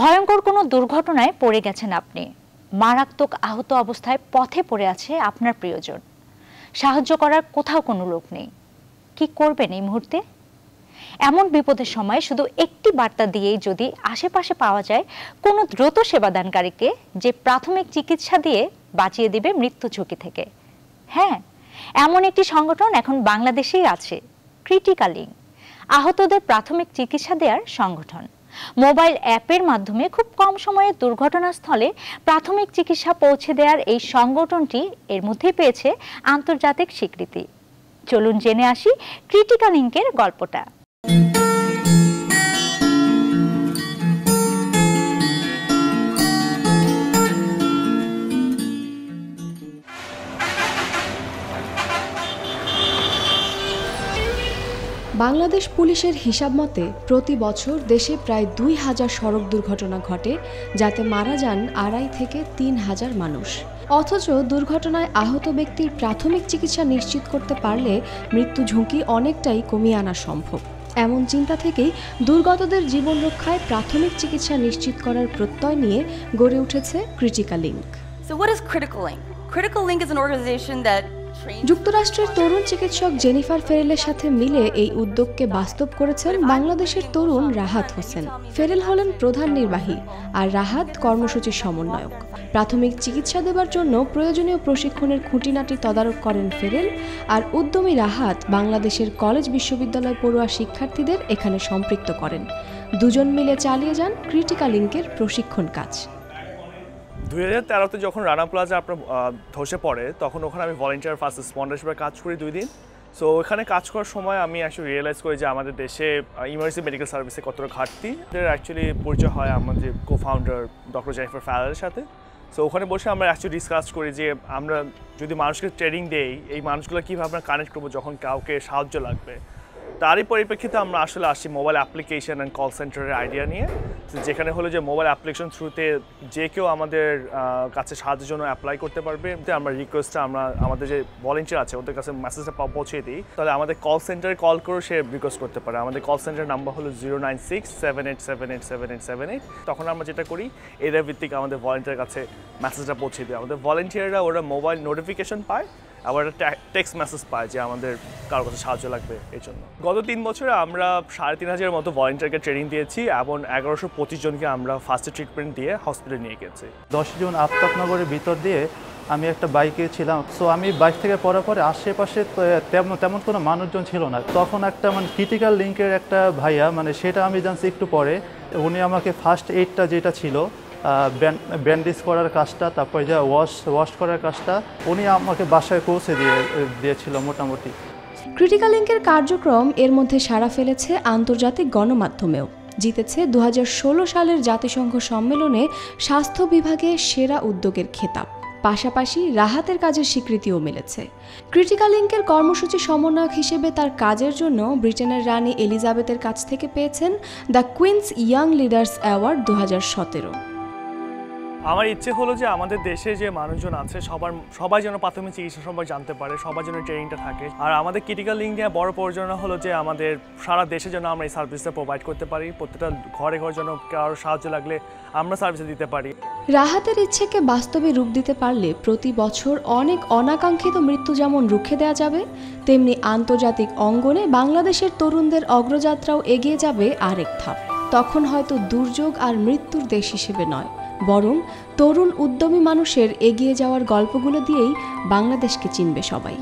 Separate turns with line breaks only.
ভয়ঙ্কর কোনো দুর্ঘটনায় পড়ে গেছেন আপনি। মারাত্মক আহত অবস্থায় পথে পড়ে আছে আপনার প্রিয়জন। সাহায্য করার কোথাও কোনো লোক নেই। কি করবেন এই মুহূর্তে? এমন বিপদের সময় শুধু একটি বার্তা দিয়েই যদি আশেপাশে পাওয়া যায়, কোনো দ্রুত সেবাদানকারীকে যে প্রাথমিক চিকিৎসা দিয়ে বাঁচিয়ে দেবে মৃত্যু ঝুঁকি থেকে। হ্যাঁ এমন একটি সংগঠন এখন বাংলাদেশেই আছে ক্রিটিক্যালিং আহতদের প্রাথমিক চিকিৎসা দেওয়ার সংগঠন। মোবাইল অ্যাপের মাধ্যমে খুব কম সময়ে দুর্ঘটনাস্থলে প্রাথমিক চিকিৎসা পৌঁছে দেওয়ার এই সংগঠনটি এর মধ্যেই পেয়েছে আন্তর্জাতিক স্বীকৃতি। চলুন জেনে আসি ক্রিটিক্যাল ইঙ্কের গল্পটা।
বাংলাদেশ পুলিশের হিসাব মতে প্রতি বছর দেশে প্রায় দুই হাজার সড়ক দুর্ঘটনা ঘটে যাতে মারা যান আড়াই থেকে তিন হাজার মানুষ। অথচ দুর্ঘটনায় আহত ব্যক্তির প্রাথমিক চিকিৎসা নিশ্চিত করতে পারলে মৃত্যু ঝুঁকি অনেকটাই কমিয়ে আনা সম্ভব। এমন চিন্তা থেকেই দুর্গতদের জীবন রক্ষায় প্রাথমিক চিকিৎসা নিশ্চিত করার প্রত্যয় নিয়ে গড়ে উঠেছে critical link
So, what is Critical Link?
যুক্তরাষ্ট্রের তরুণ চিকিৎসক জেনিফার ফেরেলের সাথে মিলে এই উদ্যোগকে বাস্তব করেছেন বাংলাদেশের তরুণ রাহাত হোসেন। ফেরেল হলেন প্রধান নির্বাহী আর রাহাত কর্মসূচির সমন্বয়ক। প্রাথমিক চিকিৎসা দেবার জন্য প্রয়োজনীয় প্রশিক্ষণের খুঁটিনাটি তদারক করেন ফেরেল আর উদ্যমী রাহাত বাংলাদেশের কলেজ বিশ্ববিদ্যালয় পড়ুয়া শিক্ষার্থীদের এখানে সম্পৃক্ত করেন। দুজন মিলে চালিয়ে যান ক্রিটিক্যাল লিঙ্কের প্রশিক্ষণ কাজ।
দুই হাজার তেরোতে যখন রানা প্লাজা আপনার ধসে পড়ে, তখন ওখানে আমি ভলেন্টিয়ার ফার্স্ট রেসপন্ডার হিসেবে কাজ করি দুই দিন। সো ওখানে কাজ করার সময় আমি অ্যাকচুয়ালি রিয়েলাইজ করি যে আমাদের দেশে ইমার্জেন্সি মেডিকেল সার্ভিসে কতটা ঘাটতি। এদের অ্যাকচুয়ালি পরিচয় হয় আমাদের কো ফাউন্ডার ডক্টর জেনিফার ফ্যালের সাথে। সো ওখানে বসে আমরা অ্যাকচুয়ালি ডিসকাস করি যে আমরা যদি মানুষকে ট্রেনিং দেই, এই মানুষগুলো কীভাবে আমরা কানেক্ট করব যখন কাউকে সাহায্য লাগবে। তারই পরিপ্রেক্ষিতে আমরা আসলে আসি মোবাইল অ্যাপ্লিকেশন অ্যান্ড কল সেন্টারের আইডিয়া নিয়ে। যেখানে হলো যে মোবাইল অ্যাপ্লিকেশন থ্রুতে যে কেউ আমাদের কাছে সাহায্যের জন্য অ্যাপ্লাই করতে পারবে। আমরা রিকোয়েস্টটা আমরা, আমাদের যে ভলেন্টিয়ার আছে, ওদের কাছে মেসেজটা পৌঁছে দিই। তাহলে আমাদের কল সেন্টারে কল করে সে রিকোয়েস্ট করতে পারে। আমাদের কল সেন্টার নাম্বার হলো zero nine six seven eight seven eight seven eight seven eight তখন আমরা যেটা করি, এদের ভিত্তিক আমাদের ভলেন্টিয়ার কাছে মেসেজটা পৌঁছে দিই। আমাদের ভলেন্টিয়াররা ওরা মোবাইল নোটিফিকেশন পায়। আবার একটা টেক্সট মেসেজ পায় যে আমাদের কারোর কাছে সাহায্য লাগবে এই জন্য। গত তিন বছরে আমরা সাড়ে তিন হাজারের মতো ভলেন্টিয়ারকে ট্রেনিং দিয়েছি এবং এগারোশো পঁচিশ জনকে আমরা ফার্স্ট ট্রিটমেন্ট দিয়ে হসপিটালে নিয়ে গেছি
দশজন আফতাবনগরের ভিতর দিয়ে আমি একটা বাইকে ছিলাম। সো আমি বাইক থেকে পড়ার পরে আশেপাশে তেমন তেমন কোনো মানুষজন ছিল না। তখন একটা মানে ক্রিটিক্যাল লিঙ্কের একটা ভাইয়া মানে সেটা আমি জানছি একটু পরে, উনি আমাকে ফার্স্ট এইডটা যেটা ছিল ব্যান্ডেজ করার কাজটা, তারপরে যা ওয়াশ ওয়াশ করার কাজটা, উনি আমাকে বাসায় পৌঁছে দিয়ে, দিয়েছিল মোটামুটি।
ক্রিটিক্যাল লিঙ্কের কার্যক্রম এর মধ্যে সাড়া ফেলেছে আন্তর্জাতিক গণমাধ্যমেও। জিতেছে দু হাজার ষোলো সালের জাতিসংঘ সম্মেলনে স্বাস্থ্য বিভাগে সেরা উদ্যোগের খেতাব। পাশাপাশি রাহাতের কাজের স্বীকৃতিও মিলেছে। ক্রিটিক্যাল লিঙ্কের কর্মসূচি সমন্বয়ক হিসেবে তার কাজের জন্য ব্রিটেনের রানী এলিজাবেথের কাছ থেকে পেয়েছেন the Queen's Young Leaders Award দু হাজার সতেরো।
আমার ইচ্ছে হলো যে আমাদের দেশে যে মানুষজন আছে, সবার, সবাই যেন প্রাথমিক চিকিৎসা সম্পর্কে জানতে পারে, সবার জন্য ট্রেনিংটা থাকে। আর আমাদের ক্রিটিক্যাল লিঙ্ক নিয়ে বড় প্রয়োজন হলো যে আমাদের সারা দেশে যেন আমরা এই সার্ভিসটা প্রোভাইড করতে পারি। প্রত্যেকটা ঘরে ঘরে যেন কারোর সাহায্য লাগলে আমরা সার্ভিস দিতে পারি।
রাহাতের ইচ্ছেকে বাস্তবে রূপ দিতে পারলে প্রতি বছর অনেক অনাকাঙ্ক্ষিত মৃত্যু যেমন রুখে দেওয়া যাবে, তেমনি আন্তর্জাতিক অঙ্গনে বাংলাদেশের তরুণদের অগ্রযাত্রাও এগিয়ে যাবে আরেক ধাপ। তখন হয়তো দুর্যোগ আর মৃত্যুর দেশ হিসেবে নয়। বরং তরুণ উদ্যমী মানুষের এগিয়ে যাওয়ার গল্পগুলো দিয়েই বাংলাদেশকে চিনবে সবাই।